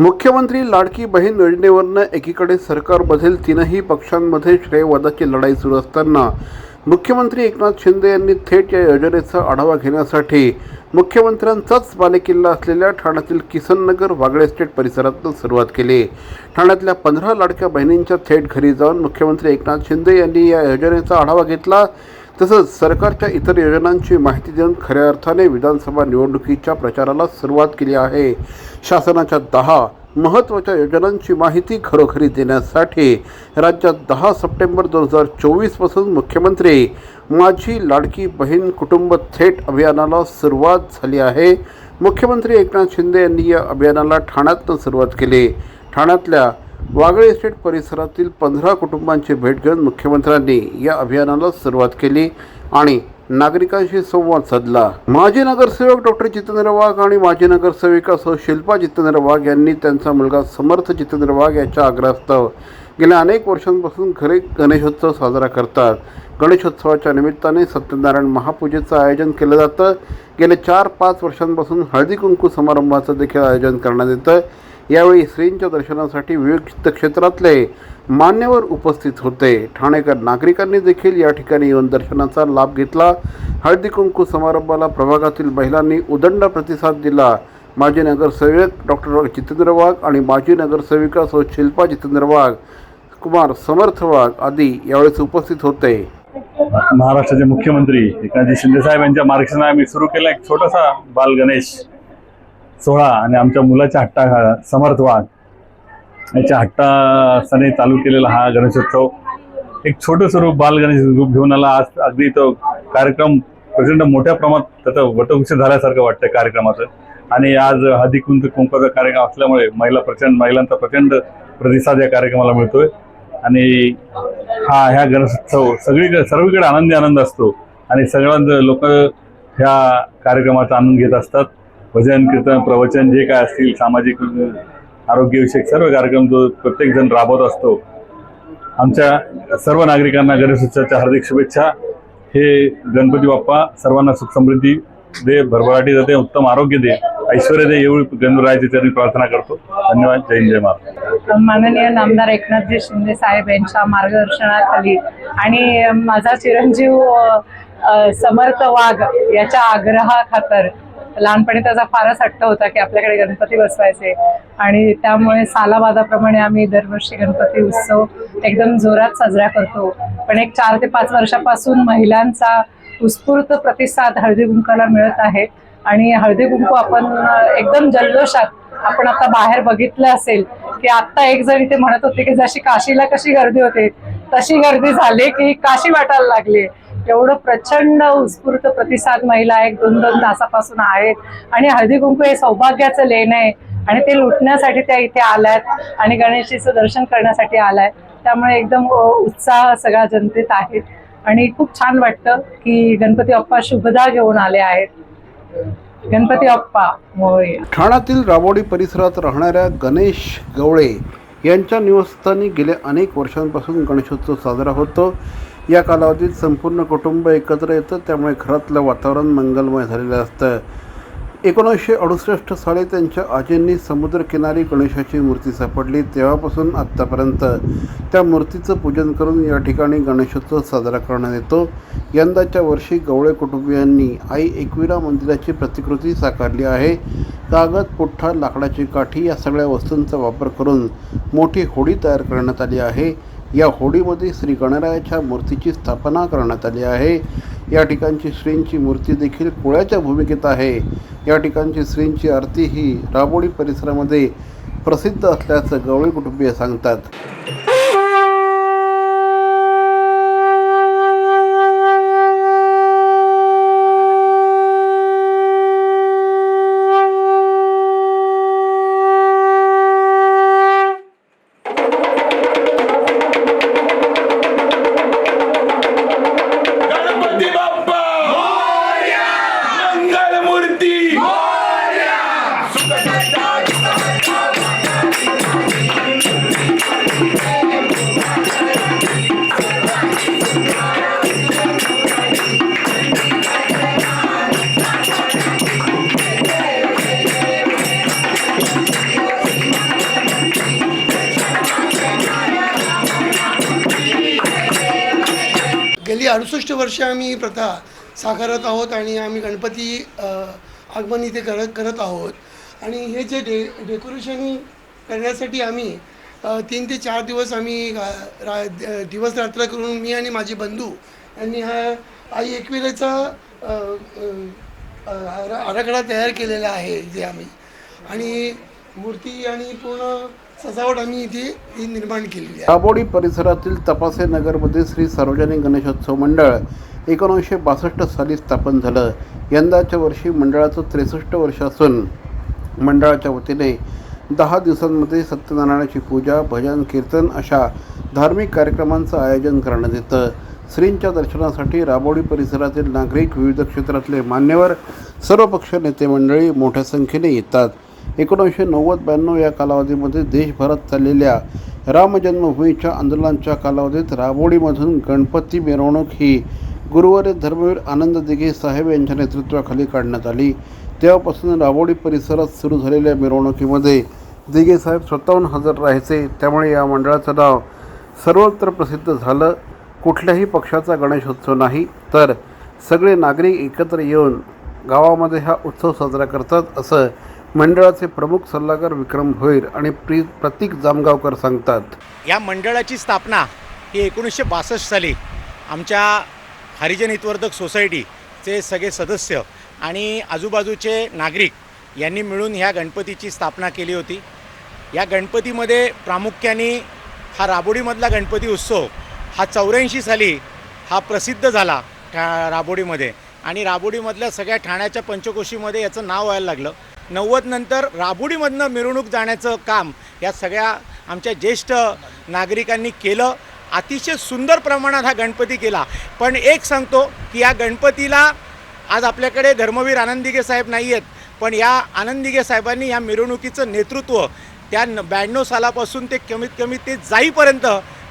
मुख्यमंत्री लाडकी बहीण योजनेवरनं एकीकडे सरकारमधील तीनही पक्षांमध्ये श्रेयवादाची लढाई सुरू असताना मुख्यमंत्री एकनाथ शिंदे यांनी थेट या योजनेचा आढावा घेण्यासाठी मुख्यमंत्र्यांचाच बालेकिल्ला असलेल्या ठाण्यातील किसननगर वागळे स्टेट परिसरातून सुरुवात केली. ठाण्यातल्या पंधरा लाडक्या बहिणींच्या थेट घरी जाऊन मुख्यमंत्री एकनाथ शिंदे यांनी या योजनेचा आढावा घेतला. तसंच सरकारच्या इतर योजनांची माहिती देऊन खऱ्या अर्थाने विधानसभा निवडणुकीच्या प्रचाराला सुरुवात केली आहे. शासनाच्या दहा महत्त्वाच्या योजनांची माहिती खरोखरी देण्यासाठी राज्यात दहा सप्टेंबर दोन हजार चोवीसपासून मुख्यमंत्री माझी लाडकी बहीण कुटुंब थेट अभियानाला सुरुवात झाली आहे. मुख्यमंत्री एकनाथ शिंदे यांनी या अभियानाला ठाण्यातनं सुरुवात केली. ठाण्यातल्या वागळे इस्टेट परिसरातील पंधरा कुटुंबांची भेट घेऊन मुख्यमंत्र्यांनी या अभियानाला सुरुवात केली आणि नागरिकांशी संवाद साधला. माजी नगरसेवक डॉक्टर जितेंद्र वाघ आणि माजी नगरसेविका सौ शिल्पा जितेंद्र वाघ यांनी त्यांचा मुलगा समर्थ जितेंद्र वाघ याच्या आग्रहास्तव गेल्या अनेक वर्षांपासून घरी गणेशोत्सव साजरा करतात. गणेशोत्सवाच्या निमित्ताने सत्यनारायण महापूजेचं आयोजन केलं जातं. गेल्या चार पाच वर्षांपासून हळदी कुंकू समारंभाचं देखील आयोजन करण्यात येतं. यावेळी श्रींच्या दर्शनासाठी विविध क्षेत्रातले मान्यवर उपस्थित होते. ठाणेकर नागरिकांनी देखील या ठिकाणी येऊन दर्शनाचा लाभ घेतला. हळदी कुंकू समारंभाला प्रभागातील महिलांनी उदंड प्रतिसाद दिला. माजी नगरसेवक डॉक्टर जितेंद्र वाघ आणि माजी नगरसेविका सौ शिल्पा जितेंद्र वाघ कुमार समर्थ वाघ आदी यावेळेस उपस्थित होते. महाराष्ट्राचे मुख्यमंत्री एकनाथजी शिंदे साहेब यांच्या मार्गदर्शनाने आम्ही सुरू केला एक छोटासा बाल गणेश सोहळा आणि आमच्या मुलाच्या हट्टा समर्थ वाघ. याच्या हट्टासाने चालू केलेला हा गणेशोत्सव. एक छोटं स्वरूप बाल गणेश रूप घेऊन आला. आज अगदी तो कार्यक्रम प्रचंड मोठ्या प्रमाणात त्याचं वटवृक्ष झाल्यासारखं वाटतं कार्यक्रमाचं. आणि आज हळदी कुंक कुंकाचा कार्यक्रम असल्यामुळे महिला प्रचंड महिलांचा प्रचंड प्रतिसाद या कार्यक्रमाला मिळतोय. आणि हा ह्या गणेशोत्सव सगळीकडे सर्वीकडे आनंदी आनंद असतो. आणि सगळ्यांचं लोक ह्या कार्यक्रमाचा आनंद घेत असतात. भजन कीर्तन प्रवचन जे काय असतील सामाजिक आरोग्यविषयक सर्व कार्यक्रम जो प्रत्येक जण राबवत असतो आमच्या सर्व नागरिकांना गणेशोत्सवाच्या हार्दिक शुभेच्छा. हे गणपती बाप्पा सर्वांना सुख समृद्धी दे भरभराटी दे उत्तम आरोग्य दे ऐश्वर दे एवढी गणरायाची प्रार्थना करतो. धन्यवाद जय जय महाराज माननीय नामदार एकनाथजी शिंदे साहेब यांच्या मार्गदर्शनाखाली आणि माझा चिरंजीव समर्थ वाघ याच्या आग्रहाखातर लहानपणी त्याचा फारच हट्ट होता की आपल्याकडे गणपती बसवायचे. आणि त्यामुळे सालाबादाप्रमाणे आम्ही दरवर्षी गणपती उत्सव एकदम जोरात साजरा करतो. पण एक चार ते पाच वर्षापासून महिलांचा उत्स्फूर्त प्रतिसाद हळदी कुंकाला मिळत आहे. आणि हळदी कुंकू आपण एकदम जल्लोषात आपण आता बाहेर बघितलं असेल की आता एक जण इथे म्हणत होते की जशी काशीला कशी गर्दी होते तशी गर्दी झाली की काशी वाटायला लागली. एवढं प्रचंड उत्स्फूर्त प्रतिसाद महिला एक दोन दोन तासापासून आहेत. आणि हळदी कुंकू हे सौभाग्याचं लेण आहे. आणि ते लुटण्यासाठी त्या इथे आल्यात आणि गणेशजीचं दर्शन करण्यासाठी आलाय त्यामुळे एकदम उत्साह सगळ्या जनतेत आहे आणि खूप छान वाटतं की गणपती बाप्पा शुभदा घेऊन आले आहेत. गणपती बाप्पा मोरया ठाण्यातील राबोडी परिसरात राहणाऱ्या गणेश गवळे यांच्या निवासस्थानी गेल्या अनेक वर्षांपासून गणेशोत्सव साजरा होतो. या कालावधीत संपूर्ण कुटुंब एकत्र येतं त्यामुळे घरातलं वातावरण मंगलमय झालेलं असतं. एकोणीसशे अडुसष्ट साली त्यांच्या आजींनी समुद्रकिनारी गणेशाची मूर्ती सापडली. तेव्हापासून आत्तापर्यंत त्या मूर्तीचं पूजन करून या ठिकाणी गणेशोत्सव साजरा करण्यात येतो. यंदाच्या वर्षी गवळे कुटुंबियांनी आई एकविरा मंदिराची प्रतिकृती साकारली आहे. कागद पुठ्ठा लाकडाची काठी या सगळ्या वस्तूंचा वापर करून मोठी होडी तयार करण्यात आली आहे. या होडीमध्ये श्री गणरायाच्या मूर्तीची स्थापना करण्यात आली आहे. या ठिकाणची श्रींची मूर्ती देखील कुळ्याच्या भूमिकेत आहे. या ठिकाणची श्रींची आरती ही राबोडी परिसरामध्ये प्रसिद्ध असल्याचं गवळी कुटुंबीय सांगतात. अडुसष्ट वर्ष आम्ही ही प्रथा साकारत आहोत आणि आम्ही गणपती आगमन इथे करत करत आहोत. आणि हे जे डे डेकोरेशन करण्यासाठी आम्ही तीन ते चार दिवस आम्ही रा रा- दिवस रात्र करून मी आणि माझे बंधू यांनी हा आई एकविरेचा आराखडा तयार केलेला आहे जे आम्ही. आणि मूर्ती आणि पूर्ण सजावट आम्ही इथे ही निर्माण केलेली आहे. दाबोडी परिसरातील तपासे नगरमध्ये श्री सार्वजनिक गणेशोत्सव मंडळ एकोणीसशे बासष्ट साली स्थापन झालं. यंदाच्या वर्षी मंडळाचं त्रेसष्ट वर्ष असून मंडळाच्या वतीने दहा दिवसांमध्ये सत्यनारायणाची पूजा भजन कीर्तन अशा धार्मिक कार्यक्रमांचं आयोजन करण्यात येतं. श्रींच्या दर्शनासाठी राबोडी परिसरातील नागरिक विविध क्षेत्रातले मान्यवर सर्व पक्ष नेते मंडळी मोठ्या संख्येने येतात. एकोणीसशे नव्वद ब्याण्णव या कालावधीमध्ये देशभरात चाललेल्या रामजन्मभूमीच्या आंदोलनाच्या कालावधीत राबोडीमधून गणपती मिरवणूक ही गुरुवारी धर्मवीर आनंद दिघे साहेब यांच्या नेतृत्वाखाली काढण्यात आली. तेव्हापासून राबोडी परिसरात सुरू झालेल्या मिरवणुकीमध्ये दिघे साहेब स्वतःहून हजर राहायचे. त्यामुळे या मंडळाचं नाव सर्वत्र प्रसिद्ध झालं. कुठल्याही पक्षाचा गणेशोत्सव नाही. तर सगळे नागरिक एकत्र येऊन गावामध्ये हा उत्सव साजरा करतात असं मंडळाचे प्रमुख सल्लागार विक्रम भोईर आणि प्री प्रतीक जामगावकर सांगतात. या मंडळाची स्थापना ही एकोणीसशे बासष्ट साली आमच्या हरिजन हितवर्धक सोसायटीचे सगळे सदस्य आणि आजूबाजूचे नागरिक यांनी मिळून ह्या गणपतीची स्थापना केली होती. या गणपतीमध्ये प्रामुख्याने हा राबोडीमधला गणपती उत्सव हा चौऱ्याऐंशी साली हा प्रसिद्ध झाला ठा राबोडीमध्ये. आणि राबोडीमधल्या सगळ्या ठाण्याच्या पंचकोशीमध्ये याचं नाव व्हायला लागलं. नव्वद नंतर राबुडीमधनं मिरवणूक जाण्याचं काम या सगळ्या आमच्या ज्येष्ठ नागरिकांनी केलं. अतिशय सुंदर प्रमाणात हा गणपती केला. पण एक सांगतो की या गणपतीला आज आपल्याकडे धर्मवीर आनंदिगे साहेब नाही आहेत पण या आनंदिगे साहेबांनी या मिरवणुकीचं नेतृत्व त्या ब्याण्णव सालापासून ते कमीत कमी ते जाईपर्यंत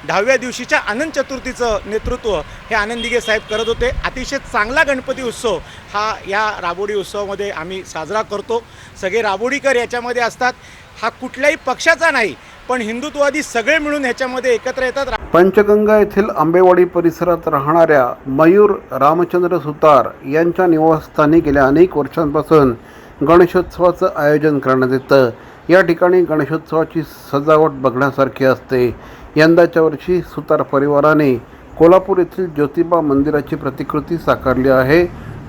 दहाव्या दिवशीच्या आनंद चतुर्थीचं नेतृत्व हे आनंदिगे साहेब करत होते. अतिशय चांगला गणपती उत्सव हा या राबोडी उत्सवामध्ये आम्ही साजरा करतो. सगळे राबोडीकर याच्यामध्ये असतात. हा कुठल्याही पक्षाचा नाही पण हिंदुत्ववादी सगळे मिळून ह्याच्यामध्ये एकत्र येतात. पंचगंगा येथील आंबेवाडी परिसरात राहणाऱ्या मयूर रामचंद्र सुतार यांच्या निवासस्थानी गेल्या अनेक वर्षांपासून गणेशोत्सवाचं आयोजन करण्यात येतं. या ठिकाणी गणेशोत्सवाची सजावट बघण्यासारखी असते. यंदाच्या वर्षी सुतार परिवाराने कोल्हापूर येथील ज्योतिबा मंदिराची प्रतिकृती साकारली आहे.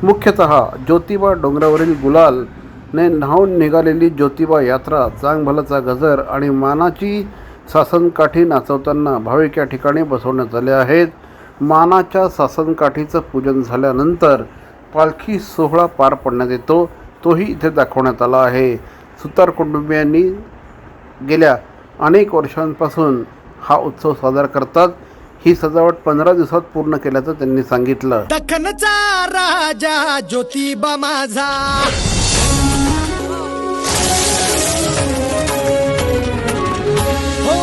मुख्यतः ज्योतिबा डोंगरावरील गुलाल ने न्हावून निघालेली ज्योतिबा यात्रा चांगभलाचा गजर आणि मानाची सासनकाठी नाचवताना भाविक या ठिकाणी बसवण्यात आले आहेत. मानाच्या सासनकाठीचं पूजन झाल्यानंतर पालखी सोहळा पार पडण्यात येतो. तोही इथे दाखवण्यात आला आहे. सुतार कुटुंबियांनी गेल्या अनेक वर्षांपासून हा उत्सव साजरा करतात. ही सजावट पंधरा दिवसात पूर्ण केल्याचं त्यांनी सांगितलं. दखनचा राजा ज्योतिबा माझा. हो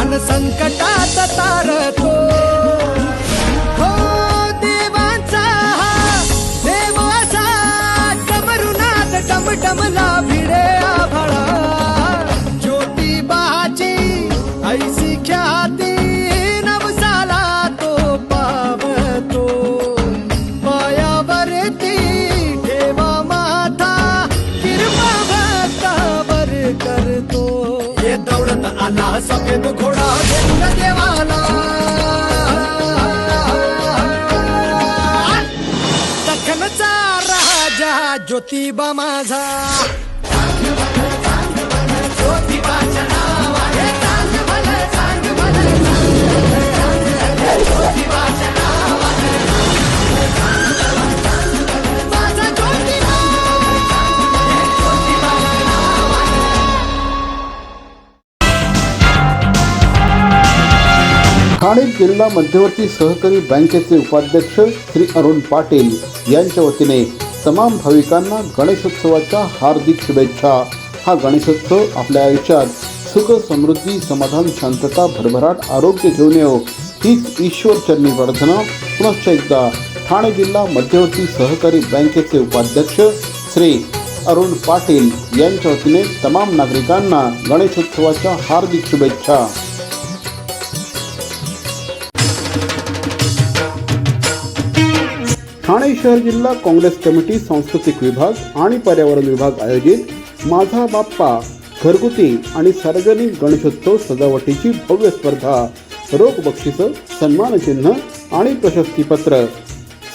अन संकटात तारतो. हो देवाचा देवाचा डमरुनाथ टमटमला भिड आला घोडा घेऊन देवाला दखनचा राजा ज्योतिबा माझा ठाणे जिल्हा मध्यवर्ती सहकारी बँकेचे उपाध्यक्ष श्री अरुण पाटील यांच्या वतीने तमाम भाविकांना गणेशोत्सवाच्या हार्दिक शुभेच्छा. हा गणेशोत्सव आपल्या आयुष्यात सुख समृद्धी समाधान शांतता भरभराट आरोग्य घेऊन येऊ हीच ईश्वर चरणी प्रार्थना. पुनश्च एकदा ठाणे जिल्हा मध्यवर्ती सहकारी बँकेचे उपाध्यक्ष श्री अरुण पाटील यांच्या वतीने तमाम नागरिकांना गणेशोत्सवाच्या हार्दिक शुभेच्छा. ठाणे शहर जिल्हा काँग्रेस कमिटी सांस्कृतिक विभाग आणि पर्यावरण विभाग आयोजित माझा बाप्पा घरगुती आणि सार्वजनिक गणेशोत्सव सजावटीची भव्य स्पर्धा रोख बक्षिसं सन्मानचिन्ह आणि प्रशस्तीपत्र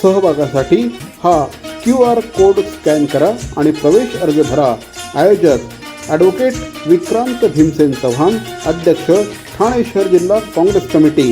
सहभागासाठी हा क्यू आर कोड स्कॅन करा आणि प्रवेश अर्ज भरा. आयोजक ॲडव्होकेट विक्रांत भीमसेन चव्हाण अध्यक्ष ठाणे शहर जिल्हा Congress committee.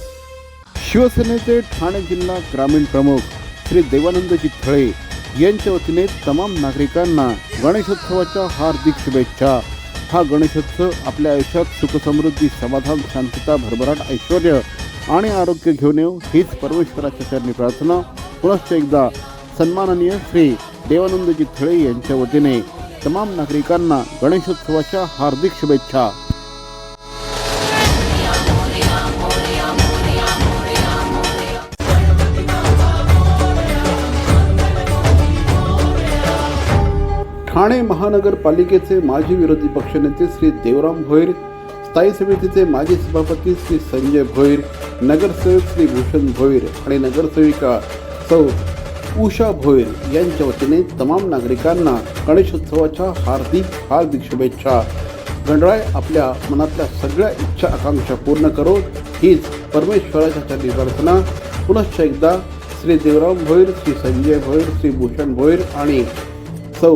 शिवसेनेचे ठाणे जिल्हा ग्रामीण प्रमुख श्री देवानंदजी थळे यांच्या वतीने तमाम नागरिकांना गणेशोत्सवाच्या हार्दिक शुभेच्छा. हा गणेशोत्सव आपल्या आयुष्यात सुखसमृद्धी समाधान शांतता भरभराट ऐश्वर आणि आरोग्य घेऊन येऊ हीच परमेश्वराच्या चरणी प्रार्थना. पुनश्च एकदा सन्माननीय श्री देवानंदजी थळे यांच्या वतीने तमाम नागरिकांना गणेशोत्सवाच्या हार्दिक शुभेच्छा. ठाणे महानगरपालिकेचे माजी विरोधी पक्षनेते श्री देवराम भोईर स्थायी समितीचे माजी सभापती श्री संजय भोईर नगरसेवक श्री भूषण भोईर आणि नगरसेविका सौ उषा भोईर यांच्या वतीने तमाम नागरिकांना गणेशोत्सवाच्या हार्दिक हार्दिक शुभेच्छा. गणराय आपल्या मनातल्या सगळ्या इच्छा आकांक्षा पूर्ण करो. हीच परमेश्वराच्या चरणी प्रार्थना. पुनश्च एकदा श्री देवराम भोईर श्री संजय भोईर श्री भूषण भोईर आणि सौ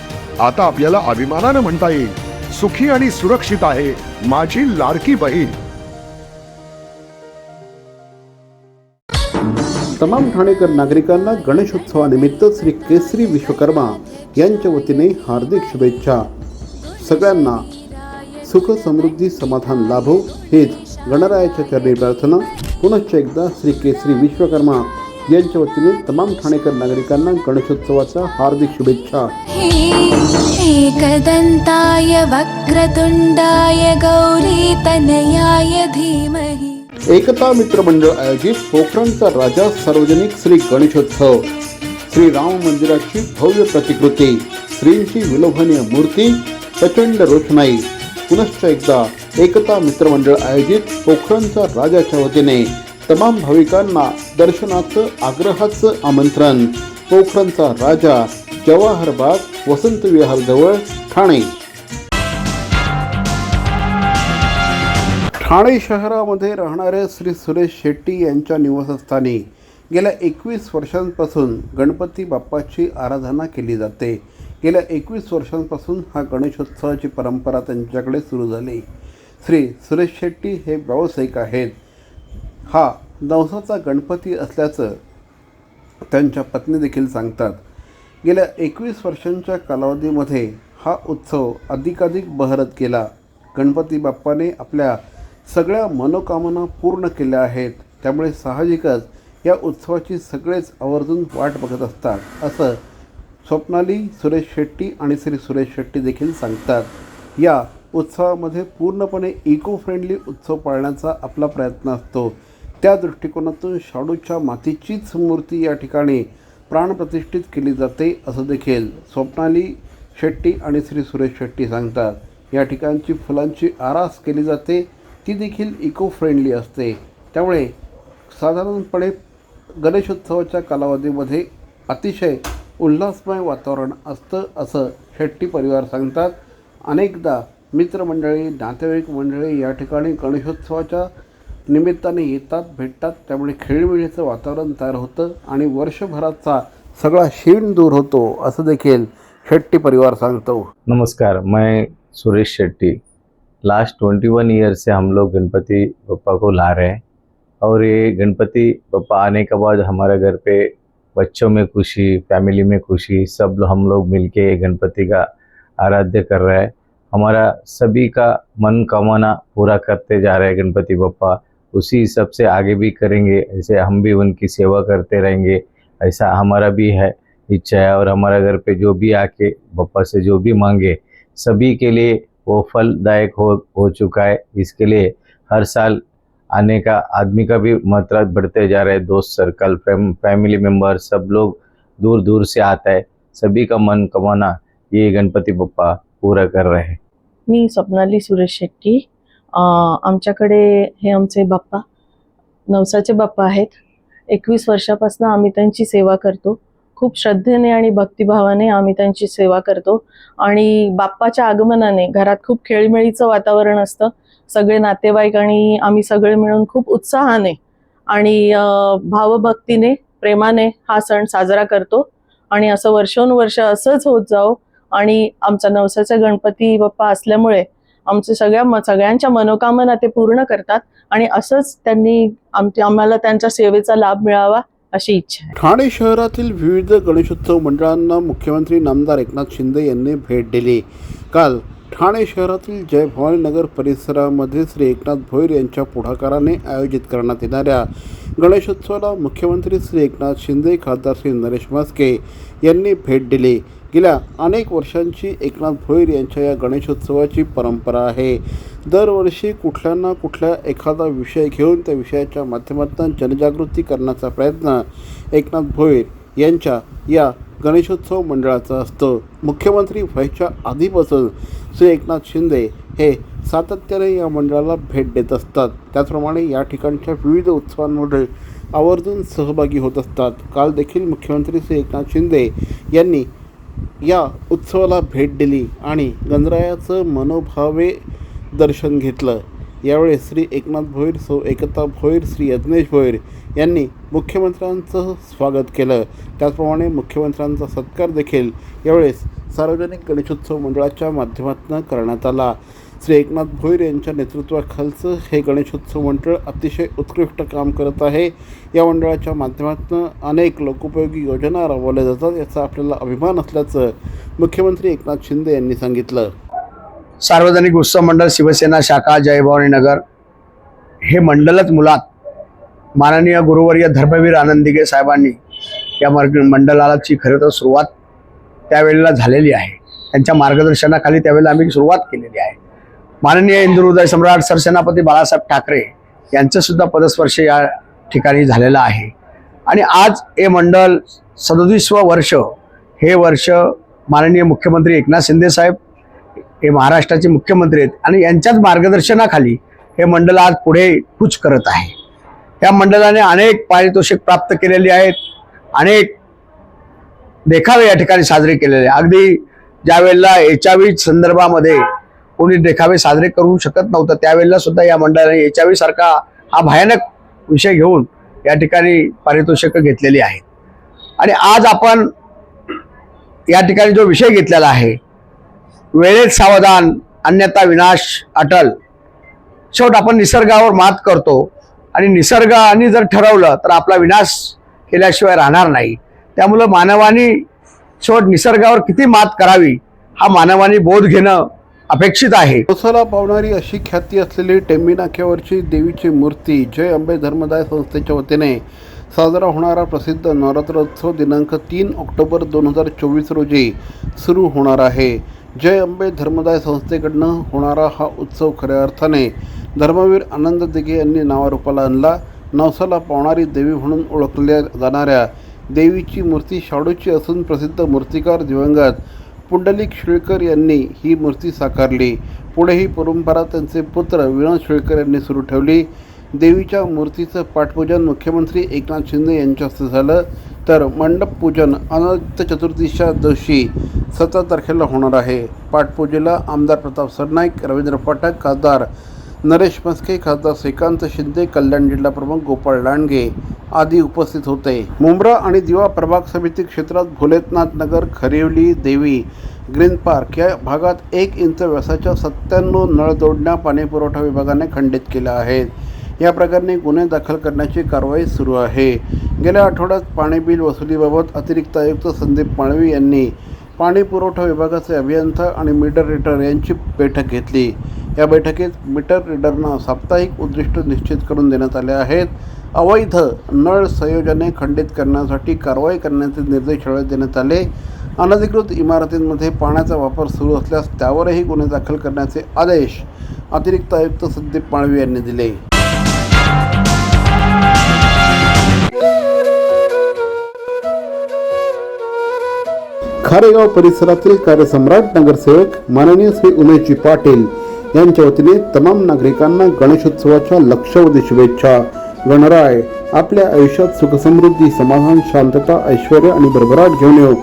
आता आपल्याला अभिमानानं म्हणता येईल. सुखी आणि सुरक्षित आहे माझी लाडकी बहीण. तमाम ठाणेकर नागरिकांना गणेशोत्सवानिमित्त श्री केसरी विश्वकर्मा यांच्या वतीने हार्दिक शुभेच्छा. सगळ्यांना सुख समृद्धी समाधान लाभो हेच गणरायाच्या चरणी प्रार्थना. पुनश्च एकदा श्री केसरी विश्वकर्मा. यांच्या वतीने तमाम ठाणेकर नागरिकांना गणेशोत्सवाच्या हार्दिक शुभेच्छा. एकदन्ताय वक्रतुण्डाय गौरीतनयाय धीमहि. एकता मित्र मंडळ आयोजित पोखरणचा राजा सार्वजनिक श्री गणेशोत्सव. श्री राम मंदिराची भव्य प्रतिकृती श्रींची विलोभनीय मूर्ती प्रचंड रोषणाई. पुनश्च एकदा एकता मित्रमंडळ आयोजित पोखरणचा राजाच्या वतीने तमाम भाविकांना दर्शनाचं आग्रहाचं आमंत्रण. पोखरणचा राजा जवाहर बाग वसंत विहारजवळ ठाणे. ठाणे शहरामध्ये राहणाऱ्या श्री सुरेश शेट्टी यांच्या निवासस्थानी गेल्या एकवीस वर्षांपासून गणपती बाप्पाची आराधना केली जाते. गेल्या एकवीस वर्षांपासून हा गणेशोत्सवाची परंपरा त्यांच्याकडे सुरू झाली. श्री सुरेश शेट्टी हे व्यावसायिक आहेत. हा नवसाचा गणपती असल्याचं त्यांच्या पत्नी देखील सांगतात. गेल्या एकवीस वर्षांच्या कालावधीमध्ये हा उत्सव अधिकाधिक बहरत गेला. गणपती बाप्पाने आपल्या सगळ्या मनोकामना पूर्ण केल्या आहेत. त्यामुळे साहजिकच या उत्सवाची सगळेच आवर्जून वाट बघत असतात असं स्वप्नाली सुरेश शेट्टी आणि श्री सुरेश शेट्टी देखील सांगतात. या उत्सवामध्ये पूर्णपणे इको फ्रेंडली उत्सव पाळण्याचा आपला प्रयत्न असतो. त्या दृष्टिकोनातून शाडूच्या मातीचीच मूर्ती या ठिकाणी प्राणप्रतिष्ठित केली जाते असं देखील स्वप्नाली शेट्टी आणि श्री सुरेश शेट्टी सांगतात. या ठिकाणची फुलांची आरास केली जाते ती देखील इको फ्रेंडली असते. त्यामुळे साधारणपणे गणेशोत्सवाच्या कालावधीमध्ये अतिशय उल्हासमय वातावरण असतं असं शेट्टी परिवार सांगतात. अनेकदा मित्रमंडळी नातेवाईक मंडळी या ठिकाणी गणेशोत्सवाच्या निमित्ताने येतात भेटतात. त्यामुळे खेळीमेळीचं वातावरण तयार होतं आणि वर्षभराचा सगळा शीण दूर होतो असं देखील शेट्टी परिवार सांगतो. नमस्कार मैं Suresh Shetty. Last twenty one year से हम लोग गणपति बप्पा को ला रहे हैं। और ये गणपति बप्पा आने के बाद हमारे घर पे बच्चों में खुशी फैमिली में खुशी सब हम लोग मिलके के गणपति का आराध्य कर रहे हैं। हमारा सभी का मन कामना पूरा करते जा रहे हैं गणपति बप्पा। उसी हिसाब से आगे भी करेंगे ऐसे हम भी उनकी सेवा करते रहेंगे ऐसा हमारा भी है इच्छा है और हमारा घर पे जो भी आके पप्पा से जो भी मांगे सभी के लिए वो फलदायक हो हो चुका है। इसके लिए हर साल आने का आदमी का भी मात्रा बढ़ते जा रहा है दोस्त सर्कल फैम, फैमिली मेंबर सब लोग दूर दूर से आता है सभी का मन कमाना ये गणपति पप्पा पूरा कर रहे हैं। मी स्वप्नाली सुरेश शेट्टी। आमच्याकडे हे आमचे बाप्पा नवसाचे बाप्पा आहेत. एकवीस वर्षापासून आम्ही त्यांची सेवा करतो. खूप श्रद्धेने आणि भक्तिभावाने आम्ही त्यांची सेवा करतो. आणि बाप्पाच्या आगमनाने घरात खूप खेळीमेळीचं वातावरण असतं. सगळे नातेवाईक आणि आम्ही सगळे मिळून खूप उत्साहाने आणि भावभक्तीने प्रेमाने हा सण साजरा करतो. आणि असं वर्षोनुवर्ष असंच होत जाओ आणि आमचा नवसाचा गणपती बाप्पा असल्यामुळे आमचे सगळ्या म सगळ्यांच्या मनोकामना ते पूर्ण करतात आणि असंच त्यांनी आमच्या आम्हाला त्यांच्या सेवेचा लाभ मिळावा अशी इच्छा आहे. ठाणे शहरातील विविध गणेशोत्सव मंडळांना मुख्यमंत्री नामदार एकनाथ शिंदे यांनी भेट दिली. काल ठाणे शहरातील जय भवानी नगर परिसरामध्ये श्री एकनाथ भोईर यांच्या पुढाकाराने आयोजित करण्यात येणाऱ्या गणेशोत्सवाला मुख्यमंत्री श्री एकनाथ शिंदे खासदार श्री नरेश म्हस्के यांनी भेट दिली. गेल्या अनेक वर्षांची एकनाथ भोईर यांच्या या गणेशोत्सवाची परंपरा आहे. दरवर्षी कुठल्या ना कुठल्या एखादा विषय घेऊन त्या विषयाच्या माध्यमातून जनजागृती करण्याचा प्रयत्न एकनाथ भोईर यांच्या या गणेशोत्सव मंडळाचा असतो. मुख्यमंत्री व्हायच्या आधीपासून श्री एकनाथ शिंदे हे सातत्याने या मंडळाला भेट देत असतात. त्याचप्रमाणे या ठिकाणच्या विविध उत्सवांमध्ये आवर्जून सहभागी होत असतात. काल देखील मुख्यमंत्री श्री एकनाथ शिंदे यांनी या उत्सवाला भेट दिली आणि गणरायाचं मनोभावे दर्शन घेतलं. यावेळी श्री एकनाथ भोईर सौ एकता भोईर श्री यज्ञेश भोईर यांनी मुख्यमंत्र्यांचं स्वागत केलं. त्याचप्रमाणे मुख्यमंत्र्यांचा सत्कार देखील यावेळेस सार्वजनिक गणेशोत्सव मंडळाच्या माध्यमातून करण्यात आला. श्री एकनाथ भोईर यांच्या नेतृत्वाखालचं हे गणेशोत्सव मंडळ अतिशय उत्कृष्ट काम करत आहे. या मंडळाच्या माध्यमातून अनेक लोकोपयोगी योजना राबवल्या जातात याचा आपल्याला अभिमान असल्याचं मुख्यमंत्री एकनाथ शिंदे यांनी सांगितलं. सार्वजनिक उत्सव मंडळ शिवसेना शाखा जयभवानी नगर हे मंडळच मुलात माननीय गुरुवर्य धर्मवीर आनंदिगे साहेबांनी या मार्ग मंडळाची खरं तर सुरुवात त्यावेळेला झालेली आहे. त्यांच्या मार्गदर्शनाखाली त्यावेळेला आम्ही सुरुवात केलेली आहे. माननीय इंदुर उदय सम्राट सरसेनापती बाळासाहेब ठाकरे यांचं सुद्धा पदस्पर्श या ठिकाणी झालेलं आहे आणि आज हे मंडळ सदोतीसवं वर्ष हे वर्ष माननीय मुख्यमंत्री एकनाथ शिंदेसाहेब हे महाराष्ट्राचे मुख्यमंत्री आहेत आणि यांच्याच मार्गदर्शनाखाली हे मंडळ आज पुढे कूच करत आहे या मंडळाने अनेक पारितोषिक प्राप्त केलेली आहेत अनेक देखावे या ठिकाणी साजरे केलेले आहे. अगदी ज्यावेळेला एच आय व्ही संदर्भामध्ये कोणी देखावे साजरे करू शकत नव्हतं. त्यावेळेला सुद्धा या मंडळाने एच आय सारखा हा भयानक विषय घेऊन या ठिकाणी पारितोषिक घेतलेली आहेत. आणि आज आपण या ठिकाणी जो विषय घेतलेला आहे वेळेत सावधान अन्यथा विनाश अटल शेवट आपण निसर्गावर मात करतो. आणि निसर्गाने जर ठरवलं तर आपला विनाश केल्याशिवाय राहणार नाही. त्यामुळं मानवाने शेवट निसर्गावर किती मात करावी हा मानवाने बोध घेणं अपेक्षित आहे. नवसाला पावणारी अशी ख्याती असलेली टेंबीनाक्यावरची देवीची मूर्ती जय अंबे धर्मदाय संस्थेच्या वतीने साजरा होणारा प्रसिद्ध नवरात्रोत्सव दिनांक तीन ऑक्टोबर दोन हजार चोवीस रोजी सुरू होणार आहे. जय अंबे धर्मदाय संस्थेकडनं होणारा हा उत्सव खऱ्या अर्थाने धर्मवीर आनंद दिघे यांनी नावारूपाला आणला. नवसाला पावणारी देवी म्हणून ओळखल्या जाणाऱ्या देवीची मूर्ती शाडूची असून प्रसिद्ध मूर्तिकार दिवंगत पुंडलिक शिळकर यांनी ही मूर्ती साकारली. पुढे ही परंपरा त्यांचे पुत्र विनोद शिळकर यांनी सुरू ठेवली. देवीच्या मूर्तीचं पाठपूजन मुख्यमंत्री एकनाथ शिंदे यांच्या हस्ते झालं. तर मंडप पूजन अनंत चतुर्दशीच्या दिवशी सतरा तारखेला होणार आहे. पाठपूजेला आमदार प्रताप सरनाईक रवींद्र पाठक खासदार नरेश मस्के खासदार श्रीकांत शिंदे कल्याण जिल्हा प्रमुख गोपाळ लांडगे आदी उपस्थित होते. मुंब्रा आणि दिवा प्रभाग समिती क्षेत्रात भोलेतनाथ नगर खरिवली देवी ग्रीन पार्क या भागात एक इंच व्यासाच्या सत्त्याण्णव नळ जोडण्या पाणीपुरवठा विभागाने खंडित केल्या आहेत. या प्रकरणी गुन्हे दाखल करण्याची कारवाई सुरू आहे. गेल्या आठवड्यात पाणी बिल वसुलीबाबत अतिरिक्त आयुक्त संदीप माळवी यांनी पाणी पुरवठा विभागाचे अभियंता आणि मीटर रीडर यांची बैठक घेतली. या बैठकीत मीटर रीडरना साप्ताहिक उद्दिष्ट निश्चित करून देण्यात आले आहेत. अवैध नळ संयोजने खंडित करण्यासाठी कारवाई करण्याचे निर्देश देण्यात आले. अनधिकृत इमारतींमध्ये पाण्याचा वापर सुरू असल्यास त्यावरही गुन्हे दाखल करण्याचे आदेश अतिरिक्त आयुक्त संदीप माळवी यांनी दिले. खारेगाव परिसरातील कार्यसम्राट नगरसेवक माननीय श्री उमेशजी पाटील यांच्या वतीने तमाम नागरिकांना गणेशोत्सवाच्या लक्षवधी शुभेच्छा. गणराय आपल्या आयुष्यात सुखसमृद्धी समाधान शांतता ऐश्वर आणि भरभराट घेऊन येऊ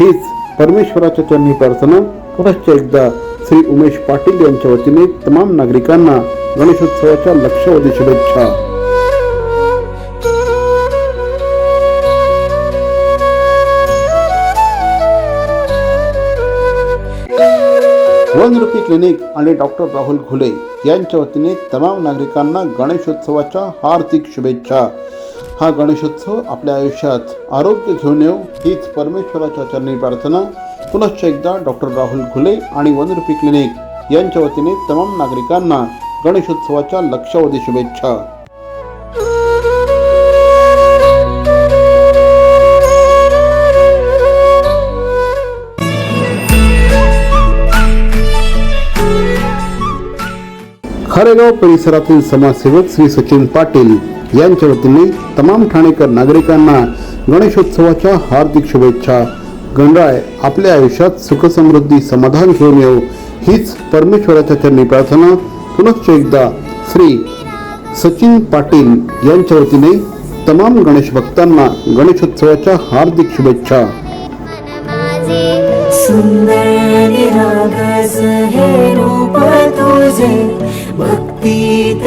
हीच परमेश्वराच्या चरणी प्रार्थना. पुनश्च एकदा श्री उमेश पाटील यांच्या वतीने तमाम नागरिकांना गणेशोत्सवाच्या लक्षावधी शुभेच्छा. वन क्लिनिक आणि डॉक्टर राहुल घुले यांच्या वतीने तमाम नागरिकांना गणेशोत्सवाच्या हार्दिक शुभेच्छा. हा गणेशोत्सव आपल्या आयुष्यात आरोग्य घेऊन येऊ हीच परमेश्वराच्या चरणी प्रार्थना. पुनश्च एकदा डॉक्टर राहुल घुले आणि वनरुपी क्लिनिक यांच्या वतीने तमाम नागरिकांना गणेशोत्सवाच्या लक्षावधी शुभेच्छा. खारेगाव परिसरातील समाजसेवक श्री सचिन पाटील यांच्या वतीने तमाम ठाणेकर नागरिकांना गणेशोत्सवाच्या हार्दिक शुभेच्छा. गणराय आपल्या आयुष्यात सुखसमृद्धी समाधान घेऊन येऊ. हीच परमेश्वराच्या चरणी प्रार्थना. पुनश्च एकदा श्री सचिन पाटील यांच्या वतीने तमाम गणेश भक्तांना गणेशोत्सवाच्या हार्दिक शुभेच्छा. सुंदर निरागस हे रूप तुझे. भक्तीत